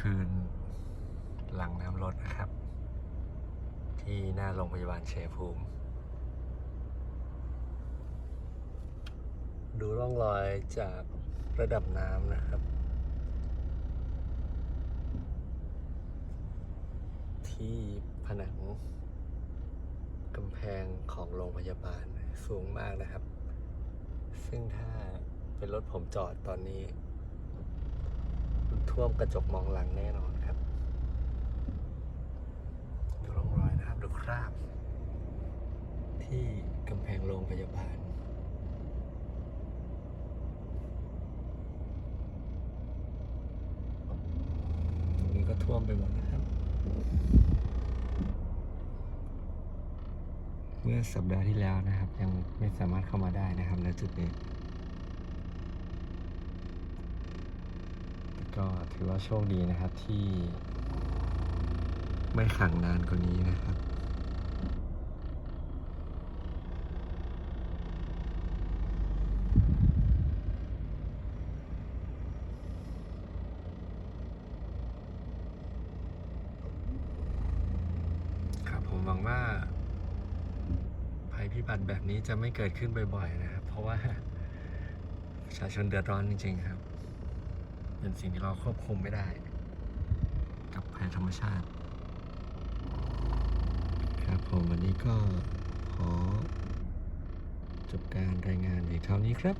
คืนหลังน้ำรถนะครับ ที่หน้าโรงพยาบาลเชยภูมิ ดูร่องรอยจากระดับน้ำนะครับ ที่ผนังกำแพงของโรงพยาบาลสูงมากนะครับ ซึ่งถ้าเป็นรถผมจอดตอนนี้ ท่วมกระจกมองหลังแน่นอนครับ ดูร่องรอยนะครับ ดูคราบ ที่กำแพงโรงพยาบาลตรงนี้ก็ท่วมไปหมดนะครับ เมื่อสัปดาห์ที่แล้วนะครับ ยังไม่สามารถเข้ามาได้นะครับณจุดนี้ แต่ ก็ถือว่าโชคดีนะครับที่ไม่ขังนานกว่านี้นะครับ ครับผมหวังว่า ภัยพิบัติแบบนี้จะไม่เกิดขึ้นบ่อยๆนะครับ เพราะว่าประชาชนเดือดร้อนจริงๆครับ เป็นสิ่งที่เราควบคุมไม่ได้ กับภัยธรรมชาติ ครับผมวันนี้ก็ขอจบการรายงานเพียงเท่านี้ครับ